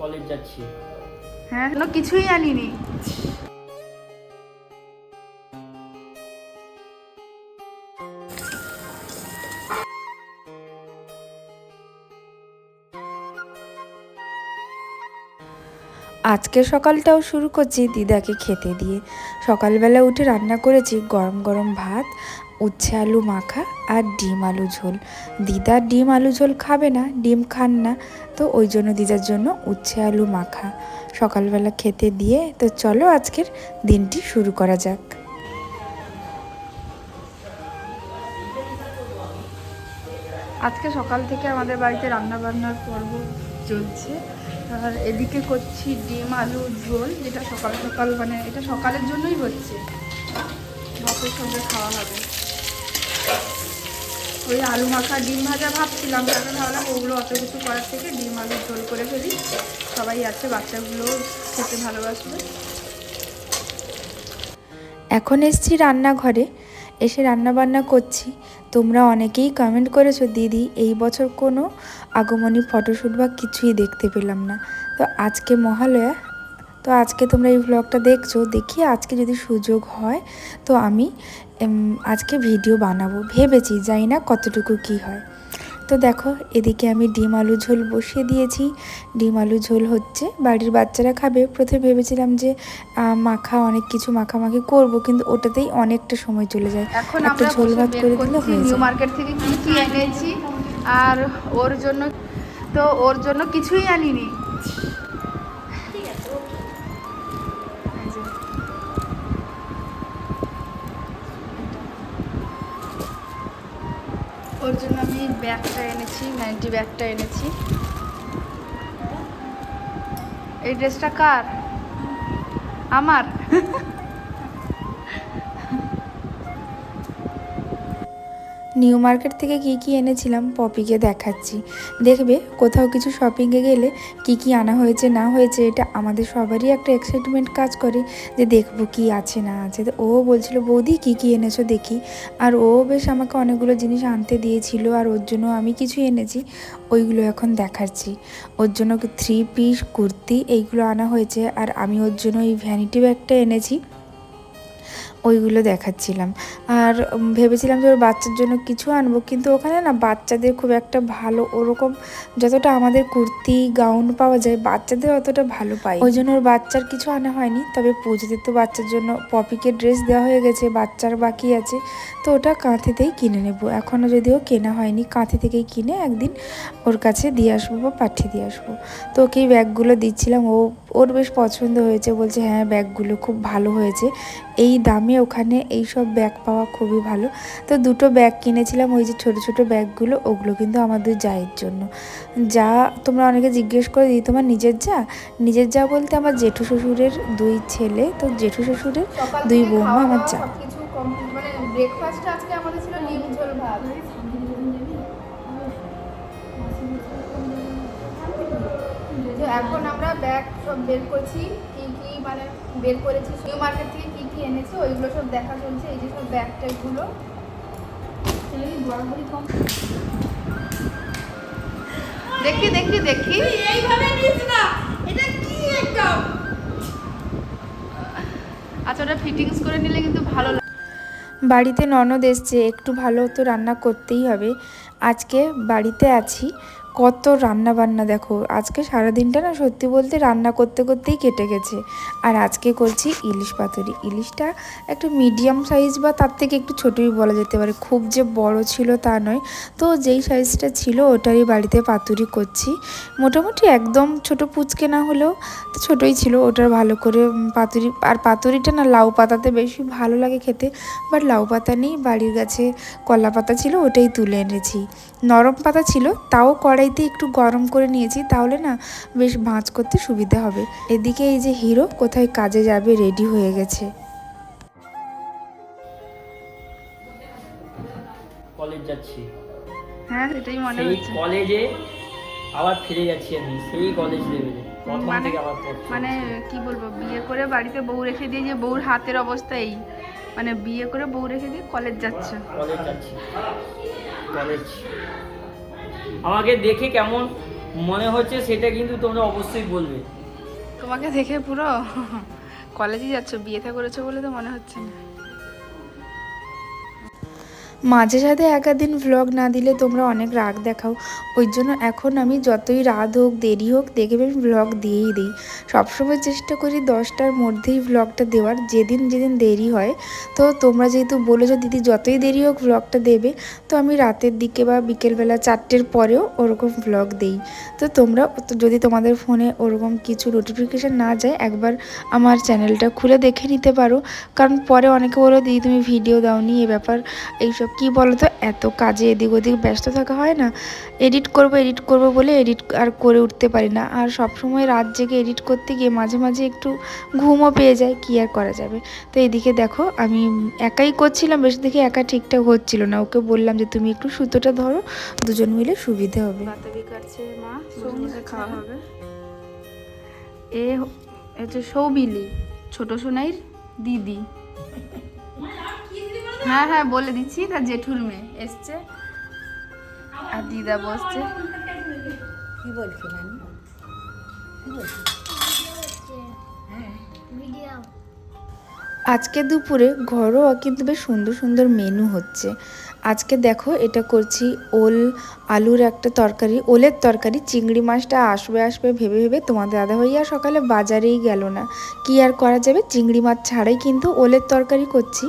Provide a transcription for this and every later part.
College যাচ্ছি। হ্যাঁ কিছুই আনিনি। আজকে সকালটাও শুরু করছি দিদাকে খেতে দিয়ে। সকালবেলা উঠে রান্না করেছি গরম গরম ভাত উচ্ছে আলু মাখা আর ডিম আলু ঝোল। দিদা ডিম আলু ঝোল খাবে না, ডিম খান না, তো ওই জন্য দিদার জন্য উচ্ছে আলু মাখা। সকালবেলা খেতে দিয়ে, তো চলো আজকের দিনটি শুরু করা যাক। আজকে সকাল থেকে আমাদের বাড়িতে রান্না বান্নার পর্ব চলছে। আর এদিকে করছি ডিম আলু ঝোল, যেটা সকাল সকাল মানে এটা সকালের জন্যই হচ্ছে। ভাতের সঙ্গে খাওয়া হবে। ওই আলু মাখা ডিম ভাজা ভাবছিলাম তারপরে ভাবলাম ওগুলো অত কিছু করার থেকে ডিম আলু ঝোল করে ফেলি। সবাই আছে বাচ্চাগুলো খেতে ভালোবাসবে। এখন এসছি রান্নাঘরে, এসে রান্না বান্না করছি। তোমরা অনেকেই কমেন্ট করেছ, দিদি, এই বছর কোনো আগমনী ফটোশ্যুট বা কিছুই দেখতে পেলাম না। তো আজকে মহালয়া তো আজকে তোমরা এই ব্লগটা দেখছ দেখি আজকে যদি সুযোগ হয় তো আমি আজকে ভিডিও বানাবো। ভেবেছি জানি না কতটুকু কি হয়। তো দেখো এদিকে আমি ডিম আলু ঝোল বসিয়ে দিয়েছি। ডিম আলু ঝোল হচ্ছে বাড়ির বাচ্চারা খাবে। প্রথমে ভেবেছিলাম যে মাখা অনেক কিছু মাখামাখি করব কিন্তু ওটাতেই অনেকটা সময় চলে যায়। এখন একটা ঝোল ভাত করে দিলে হয়ে যায়। মার্কেট থেকে কি কি এনেছি আর ওর জন্য তো ওর জন্য কিছুই আনিনি। যে। ওর জন্য আমি ব্যাগটা এনেছি নাইনটি ব্যাগটা এনেছি। এই ড্রেসটা কার? আমার? নিউ মার্কেট থেকে কি কি এনেছিলাম পপিকে দেখাচ্ছি। দেখবে কোথাও কিছু শপিংয়ে গেলে কি কি আনা হয়েছে, না হয়েছে, এটা আমাদের সবারই একটা এক্সাইটমেন্ট কাজ করে যে দেখব কি আছে, না আছে। তো ও বলছিল, বৌদি, কি কি এনেছো দেখি। আর ও বেশ আমাকে অনেকগুলো জিনিস আনতে দিয়েছিল, আর ওর জন্য আমি কিছু এনেছি, ওইগুলো এখন দেখাচ্ছি। ওর জন্য থ্রি পিস কুর্তি এইগুলো আনা হয়েছে, আর আমি ওর জন্য এই ভ্যানিটি ব্যাগটা এনেছি। ওইগুলো দেখাচ্ছিলাম। আর ভেবেছিলাম যে ওর বাচ্চার জন্য কিছু আনব, কিন্তু ওখানে না বাচ্চাদের খুব একটা ভালো ওরকম যতটা আমাদের কুর্তি, গাউন পাওয়া যায়, বাচ্চাদের অতটা ভালো পাই। ওই জন্য ওর বাচ্চার কিছু আনা হয়নি, তবে পুজোতে তো বাচ্চার জন্য পপিকে ড্রেস দেওয়া হয়ে গেছে, বাচ্চার বাকি আছে। তো ওটা কাঁথিতেই কিনে নেব। এখনও যদিও কেনা হয়নি, কাঁথি থেকেই কিনে একদিন ওর কাছে দিয়ে আসব বা পাঠিয়ে দিয়ে আসব। তো ওকে ব্যাগগুলো দিচ্ছিলাম, ও, ওর বেশ পছন্দ হয়েছে, বলছে হ্যাঁ ব্যাগগুলো খুব ভালো হয়েছে। এই দামে ওখানে এই সব ব্যাগ পাওয়া খুবই ভালো। তো দুটো ব্যাগ কিনেছিলাম ওই যে ছোট ছোট ব্যাগগুলো ওগুলো কিন্তু আমাদের জায়ের জন্য। যা তোমরা অনেকে জিজ্ঞেস করে দিই তোমার নিজের যা? নিজের যা বলতে আমার জেঠু শ্বশুরের দুই ছেলে তো জেঠু শ্বশুরের দুই বৌমা আমার যা। মানে ব্রেকফাস্ট আজকে আমাদের ছিল ডিম ঝোল ভাত। এখন আমরা ব্যাগ সব বের করছি কি কি মানে বের করেছি নিউ মার্কেট থেকে কি এনেছি? ওইগুলো সব দেখা চলছে এই যে সব ব্যাগ ট্যাগগুলো দেখি দেখি দেখি। এইভাবে নিস না। এটা কি একদম আচ্ছা ওটা ফিটিংস করে নিলে কিন্তু ভালো লাগে। বাড়িতে ননদ এসছে একটু ভালো তো রান্না করতেই হবে। আজকে বাড়িতে আছি। কত রান্না বান্না দেখো। আজকে সারাদিনটা না সত্যি বলতে রান্না করতে করতেই কেটে গেছে। আর আজকে করছি ইলিশ পাতুরি। ইলিশটা একটু মিডিয়াম সাইজ বা তার থেকে একটু ছোটোই বলা যেতে পারে। খুব যে বড় ছিল তা নয়। তো যেই সাইজটা ছিল ওটারই বাড়িতে পাতুরি করছি। মোটামুটি একদম ছোট পুচকে না হলেও তো ছোটোই ছিল। ওটার ভালো করে পাতুরি আর পাতুরিটা না লাউ পাতাতে বেশি ভালো লাগে খেতে। বাট লাউ পাতা নেই। বাড়ির গাছে কলা পাতা ছিল ওটাই তুলে এনেছি। নরম পাতা ছিল তাও কড়াইতে একটু গরম করে নিয়েছি তাহলে না বেশ ভাঁজ করতে সুবিধা হবে। এদিকে এই যে হিরো কোথায় কাজে যাবে রেডি হয়ে গেছে। কলেজ যাচ্ছি। হ্যাঁ সেটাই মনে হচ্ছে। কলেজে আবার ফিরে যাচ্ছি আমি সেই কলেজ লেভেলে মানে- মানে কি বলব বিয়ে করে বাড়িতে বউ রেখে দিয়ে যে বউর হাতের অবস্থা এই। মানে বিয়ে করে বউ রেখে দিয়ে কলেজ যাচ্ছে। কলেজ যাচ্ছি। কলেজ আমাকে দেখে কেমন মনে হচ্ছে সেটা কিন্তু তোমরা অবশ্যই বলবে। তোমাকে দেখে পুরো কলেজে যাচ্ছ বিয়েটা করেছ বলে তো মনে হচ্ছে না। মাঝে সাথে একাদিন ভ্লগ না দিলে তোমরা অনেক রাগ দেখাও। ওই জন্য এখন আমি যতই রাত হোক, দেরি হোক দেখবে আমি ভ্লগ দিয়েই দিই। সবসময় চেষ্টা করি দশটার মধ্যেই ভ্লগটা দেওয়ার। যেদিন যেদিন দেরি হয়, তো তোমরা যেহেতু বলেছ দিদি যতই দেরি হোক ভ্লগটা দেবে, তো আমি রাতের দিকে বা বিকেলবেলা চারটের পরেও ওরকম ভ্লগ দেই। তো তোমরা যদি তোমাদের ফোনে ওরকম কিছু নোটিফিকেশান না যায়, একবার আমার চ্যানেলটা খুলে দেখে নিতে পারো। কারণ পরে অনেকে বলো, দিদি তুমি ভিডিও দাওনি, এ ব্যাপার। এইসব কি বলো তো এত কাজে এদিক ওদিক ব্যস্ত থাকা হয় না। এডিট করব এডিট করব বলে এডিট আর করে উঠতে পারি না। আর সব সময় রাত জেগে এডিট করতে গিয়ে মাঝে মাঝে একটু ঘুমও পেয়ে যায় কি আর করা যাবে? তো এদিকে দেখো আমি একাই করছিলাম বেশ দেখে একা ঠিকঠাক হচ্ছিল না। ওকে বললাম যে তুমি একটু সুতোটা ধরো দুজন মিলে সুবিধে হবে। বাতাবি কাটছে মা খাওয়া হবে। এ হ- এ হচ্ছে সৌবিলি ছোট সোনাইর দিদি। হ্যাঁ হ্যাঁ বলে দিচ্ছি তার জেঠুর মেয়ে এসছে। আর দিদা বসছে। কি বলছো নানি? কি বলছো? আজকে দুপুরে ঘরোয়া কিন্তু বেশ সুন্দর সুন্দর মেনু হচ্ছে। আজকে দেখো এটা করছি ওল, আলুর একটা তরকারি, ওলের তরকারি। চিংড়ি মাছটা আসবে আসবে ভেবে ভেবে তোমাদের দাদা ভাইয়া সকালে বাজারেই গেল না। কি আর করা যাবে? চিংড়ি মাছ ছাড়াই কিন্তু ওলের তরকারি করছি।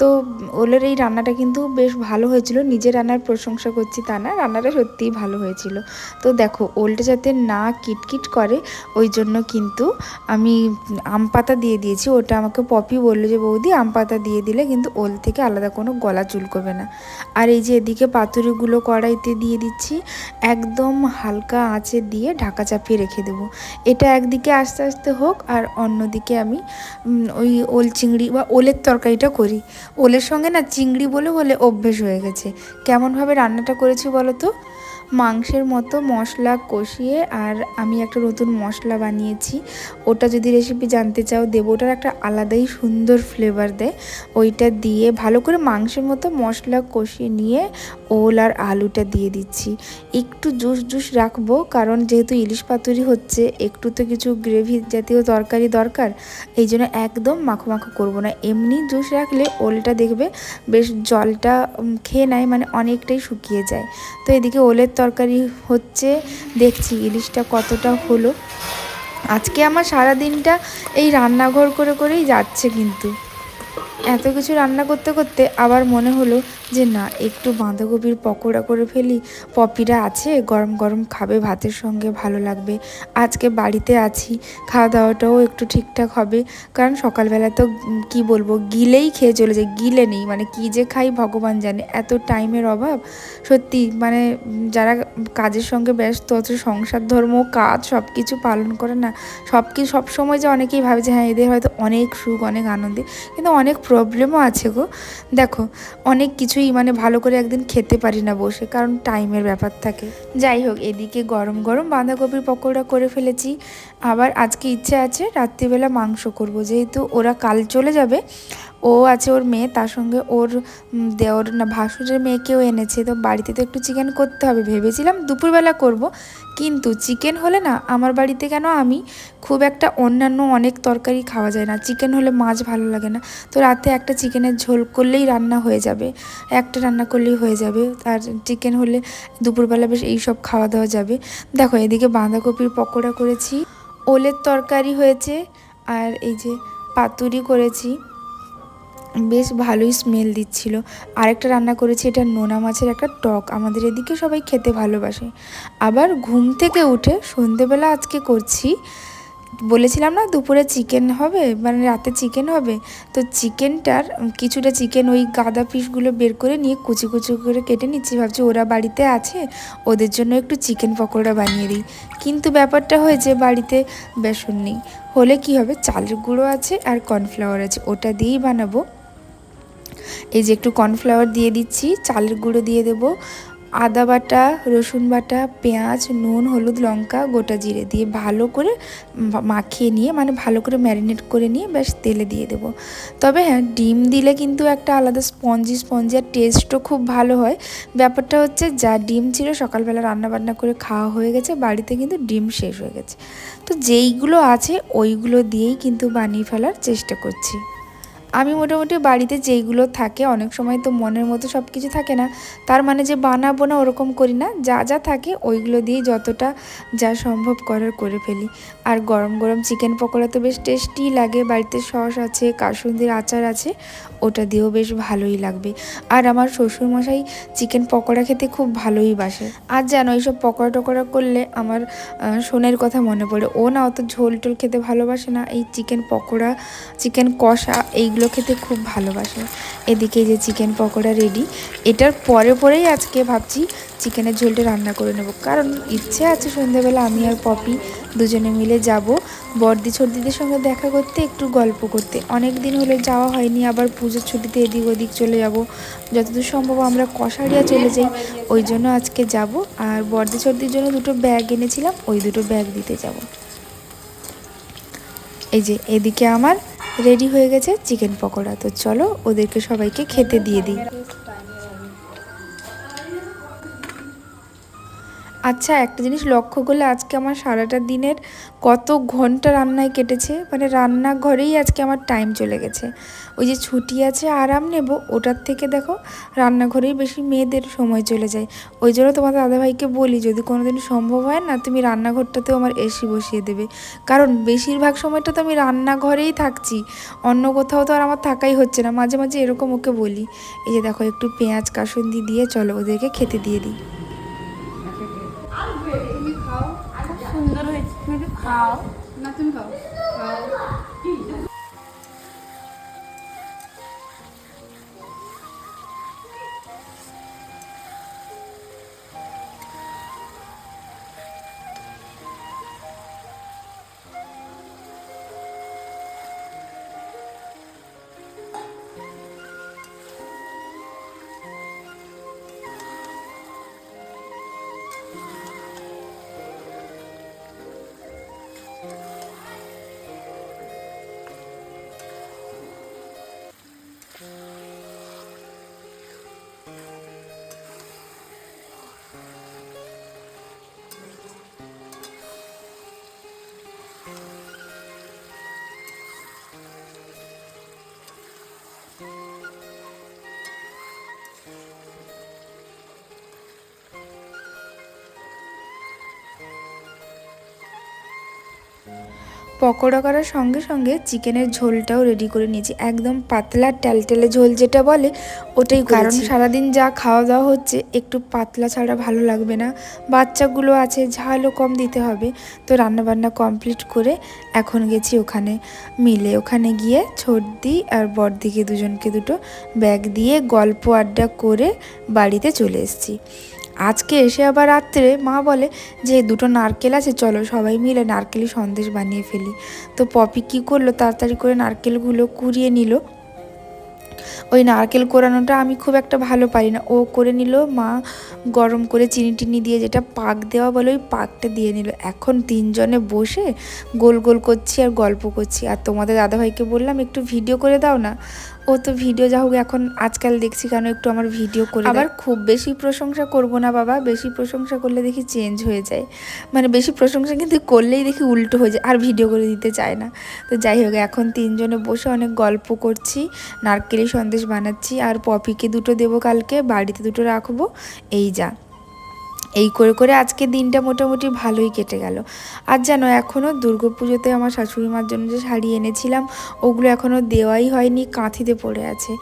তো ওলের এই রান্নাটা কিন্তু বেশ ভালো হয়েছিল। নিজের রান্নার প্রশংসা করছি তা না, রান্নাটা সত্যিই ভালো হয়েছিল। তো দেখো, ওলটা যাতে না কিটকিট করে, ওই জন্য কিন্তু আমি আম পাতা দিয়ে দিয়েছি। ওটা আমাকে পপি বলল যে, বৌদি, আম পাতা দিয়ে দিলে কিন্তু ওল থেকে আলাদা কোনো গলা চুলকবে না। আর এই যে এদিকে পাতুরিগুলো কড়াইতে দিয়ে দিচ্ছি, একদম হালকা আঁচে দিয়ে ঢাকা চাপিয়ে রেখে দেবো। এটা একদিকে আস্তে আস্তে হোক আর অন্যদিকে আমি ওই ওল চিংড়ি বা ওলের তরকারিটা করি। ওলের সঙ্গে না চিংড়ি বলে বলে অভ্যেস হয়ে গেছে। কেমনভাবে রান্নাটা করেছি বলো তো? মাংসের মতো মশলা কষিয়ে আর আমি একটা নতুন মশলা বানিয়েছি। ওটা যদি রেসিপি জানতে চাও দেবো ওটার একটা আলাদাই সুন্দর ফ্লেভার দেয়। ওইটা দিয়ে ভালো করে মাংসের মতো মশলা কষিয়ে নিয়ে ওল আর আলুটা দিয়ে দিচ্ছি। একটু জুস জুস রাখব, কারণ যেহেতু ইলিশ পাতুরি হচ্ছে, একটু তো কিছু গ্রেভি জাতীয় তরকারি দরকার, এই জন্য একদম মাখো মাখো করব না। এমনি জুস রাখলে ওলটা দেখবে বেশ জলটা খেয়ে নেয় মানে অনেকটাই শুকিয়ে যায়। তো এদিকে ওলের তরকারি হচ্ছে। দেখছি ইলিশটা কতটা হলো। আজকে আমার সারা দিনটা এই রান্নাঘর করে করেই যাচ্ছে কিন্তু। এত কিছু রান্না করতে করতে আবার মনে হলো যে না, একটু বাঁধাকপির পকোড়া করে ফেলি। পপিরা আছে, গরম গরম খাবে, ভাতের সঙ্গে ভালো লাগবে। আজকে বাড়িতে আছি খাওয়া দাওয়াটাও একটু ঠিকঠাক হবে। কারণ সকালবেলা তো কি বলব, গিলেই খেয়ে চলে যায়, গিলে নেই। মানে কি যে খাই ভগবান জানে, এত টাইমের অভাব। সত্যি মানে যারা কাজের সঙ্গে ব্যস্ত আছে, সংসার, ধর্ম, কাজ সব কিছু পালন করে না সব কিছু সবসময় যে অনেকেই ভাবে যে হ্যাঁ এদের হয়তো অনেক সুখ, অনেক আনন্দে। কিন্তু অনেক প্রবলেমও আছে গো। দেখো, অনেক কিছুই মানে ভালো করে একদিন খেতে পারি না বসে, কারণ টাইমের ব্যাপার থাকে। যাই হোক, এদিকে গরম গরম বাঁধাকপির পকোড়া করে ফেলেছি। আবার আজকে ইচ্ছে আছে রাত্রিবেলা মাংস করব, যেহেতু ওরা কাল চলে যাবে ও আছে ওর মেয়ে, তার সঙ্গে ওর দেওর না ভাসুরের মেয়েকেও এনেছে। তো বাড়িতে তো একটু চিকেন করতে হবে। ভেবেছিলাম দুপুরবেলা করব, কিন্তু চিকেন হলে না আমার বাড়িতে কেন আমি খুব একটা অন্যান্য অনেক তরকারি খাওয়া যায় না। চিকেন হলে মাছ ভালো লাগে না। তো রাতে একটা চিকেনের ঝোল করলেই রান্না হয়ে যাবে। একটা রান্না করলেই হয়ে যাবে। আর চিকেন হলে দুপুরবেলা বেশ এইসব খাওয়া দাওয়া যাবে। দেখো, এদিকে বাঁধাকপির পকোড়া করেছি, ওলের তরকারি হয়েছে, আর এই যে পাতুরি করেছি। বেশ ভালোই স্মেল দিচ্ছিল। আরেকটা রান্না করেছি, এটা নোনা মাছের একটা টক। আমাদের এদিকে সবাই খেতে ভালোবাসে। আবার ঘুম থেকে উঠে সন্ধেবেলা আজকে করছি। বলেছিলাম না, দুপুরে চিকেন হবে মানে রাতে চিকেন হবে। তো চিকেনটার কিছুটা চিকেন ওই গাদা পিসগুলো বের করে নিয়ে কুচি কুচি করে কেটে নিচ্ছি। ভাবছি ওরা বাড়িতে আছে, ওদের জন্য একটু চিকেন পকোড়া বানিয়ে দিই। কিন্তু ব্যাপারটা হয়েছে বাড়িতে বেসন নেই। হলে কি হবে, চালের গুঁড়ো আছে আর কর্নফ্লাওয়ার আছে, ওটা দিয়েই বানাবো। এই যে একটু কর্নফ্লাওয়ার দিয়ে দিচ্ছি, চালের গুঁড়ো দিয়ে দেবো। আদা বাটা, রসুন বাটা, পেঁয়াজ, নুন, হলুদ লঙ্কা, গোটা জিরে দিয়ে ভালো করে মাখিয়ে নিয়ে মানে ভালো করে ম্যারিনেট করে নিয়ে ব্যাস তেলে দিয়ে দেবো। তবে হ্যাঁ ডিম দিলে কিন্তু একটা আলাদা স্পঞ্জি স্পঞ্জি আর টেস্টও খুব ভালো হয়। ব্যাপারটা হচ্ছে যা ডিম ছিল সকালবেলা রান্না বান্না করে খাওয়া হয়ে গেছে, বাড়িতে কিন্তু ডিম শেষ হয়ে গেছে। তো যেইগুলো আছে, ওইগুলো দিয়েই কিন্তু বানিয়ে ফেলার চেষ্টা করছি। আমি মোটামুটি বাড়িতে যেইগুলো থাকে, অনেক সময় তো মনের মতো সব কিছু থাকে না। তার মানে যে বানাবো না ওরকম করি না। যা যা থাকে ওইগুলো দিয়ে যতটা যা সম্ভব করার করে ফেলি। আর গরম গরম চিকেন পকোড়া তো বেশ টেস্টি লাগে। বাড়িতে সস আছে, কাসুন্দির আচার আছে। ওটা দিয়েও বেশ ভালোই লাগবে। আর আমার শ্বশুরমশাই চিকেন পকোড়া খেতে খুব ভালোই বাসে। আর জানো, এইসব পকোড়া টকোড়া করলে আমার সোনের কথা মনে পড়ে। ও না অত ঝোল টোল খেতে ভালোবাসে না। এই চিকেন পকোড়া চিকেন কষা, এইগুলো খেতে খুব ভালোবাসে। এদিকে যে চিকেন পকোড়া রেডি এটার পরে পরেই আজকে ভাবছি চিকেনের ঝোলটা রান্না করে নেব। কারণ ইচ্ছে আছে সন্ধ্যাবেলা আমি আর পপি দুজনে মিলে যাব বর্দি ছর্দিদের সঙ্গে দেখা করতে, একটু গল্প করতে। অনেক দিন হলে যাওয়া হয়নি, আবার পুজোর ছুটিতে এদিক ওদিক চলে যাব। যতদূর সম্ভব আমরা কষারিয়া চলে যাই, ওই জন্য আজকে যাব। আর বর্দি ছর্দির জন্য দুটো ব্যাগ এনেছিলাম, ওই দুটো ব্যাগ দিতে যাব। এই যে এদিকে আমার রেডি হয়ে গেছে চিকেন পকোড়া। তো চলো ওদেরকে সবাইকে খেতে দিয়ে দিই। আচ্ছা একটা জিনিস লক্ষ্য করলে আজকে আমার সারাটা দিনের কত ঘণ্টা রান্নায় কেটেছে? মানে রান্নাঘরেই আজকে আমার টাইম চলে গেছে। ওই যে ছুটি আছে, আরাম নেব, ওটার থেকে দেখো রান্নাঘরেই বেশি মেয়েদের সময় চলে যায়। ওই জন্য তোমার দাদাভাইকে বলি, যদি কোনো দিন সম্ভব হয় না, তুমি রান্নাঘরটাতেও আমার এসি বসিয়ে দেবে। কারণ বেশিরভাগ সময়টা তো আমি রান্নাঘরেই থাকছি। অন্য কোথাও তো আর আমার থাকাই হচ্ছে না। মাঝে মাঝে এরকম ওকে বলি, এই যে দেখো, একটু পেঁয়াজ কাসুন্দি দিয়ে চলো, ওদেরকে খেতে দিয়ে দিই। খাও না তুমি খাও খাও Bye. পকোড়া করার সঙ্গে সঙ্গে চিকেনের ঝোলটাও রেডি করে নিয়েছি। একদম পাতলা টেলটেলে ঝোল যেটা বলে, ওটাই কারণ সারাদিন যা খাওয়া দাওয়া হচ্ছে, একটু পাতলা ছাড়া ভালো লাগবে না। বাচ্চাগুলো আছে, ঝালও কম দিতে হবে। তো রান্নাবান্না কমপ্লিট করে এখন গেছি ওখানে মিলে। ওখানে গিয়ে ছোটদি আর বড়দিকে দুজনকে দুটো ব্যাগ দিয়ে গল্প আড্ডা করে বাড়িতে চলে এসেছি। আজকে এসে আবার রাত্রে মা বলে যে দুটো নারকেল আছে, চলো সবাই মিলে নারকেলি সন্দেশ বানিয়ে ফেলি। তো পপি কী করল, তাড়াতাড়ি করে নারকেলগুলো কুড়িয়ে নিল। ওই নারকেল কোরানোটা আমি খুব একটা ভালো পারি না। ও করে নিল, মা গরম করে চিনি টিনি দিয়ে যেটা পাক দেওয়া বলে ওই পাকটা দিয়ে নিল। এখন তিনজনে বসে গোল গোল করছি আর গল্প করছি। আর তোমাদের দাদাভাইকে বললাম, একটু ভিডিও করে দাও না? ও তো ভিডিও যা হোক এখন আজকাল দেখছি কেন একটু আমার ভিডিও করে আবার খুব বেশি প্রশংসা করব না বাবা বেশি প্রশংসা করলে দেখি চেঞ্জ হয়ে যায়। মানে বেশি প্রশংসা কিন্তু করলেই দেখি উল্টো হয়ে যায় আর ভিডিও করে দিতে চায় না। তো যাই হোক এখন তিনজনে বসে অনেক গল্প করছি নারকেলি সন্দেশ বানাচ্ছি আর পপিকে দুটো দেবো কালকে বাড়িতে দুটো রাখব এই যা। এই করে করে আজকে দিনটা মোটামুটি ভালোই কেটে গেল। আর জানো এখনও দুর্গা পুজোতে আমার শাশুড়ি মার জন্য যে শাড়ি এনেছিলাম, ওগুলো এখনও দেওয়াই হয়নি, কাঁথিতে পড়ে আছে।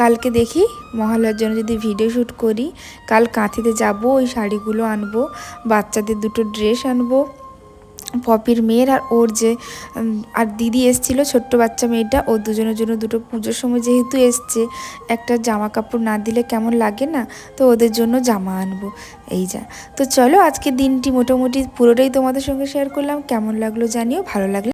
কালকে দেখি মহালয়ার জন্য যদি ভিডিও শ্যুট করি, কাল কাঁথিতে যাব, ওই শাড়িগুলো আনব, বাচ্চাদের দুটো ড্রেস আনব। পপির মেয়ের আর ওর যে আর দিদি এসছিল, ছোট্ট বাচ্চা মেয়েটা, ও দুজনের জন্য দুটো পুজোর সময় যেহেতু এসছে, একটা জামা কাপড় না দিলে কেমন লাগে না? তো ওদের জন্য জামা আনব। এই যা। তো চলো আজকে দিনটি মোটামুটি পুরোটাই তোমাদের সঙ্গে শেয়ার করলাম। কেমন লাগল জানিও, ভালো লাগলে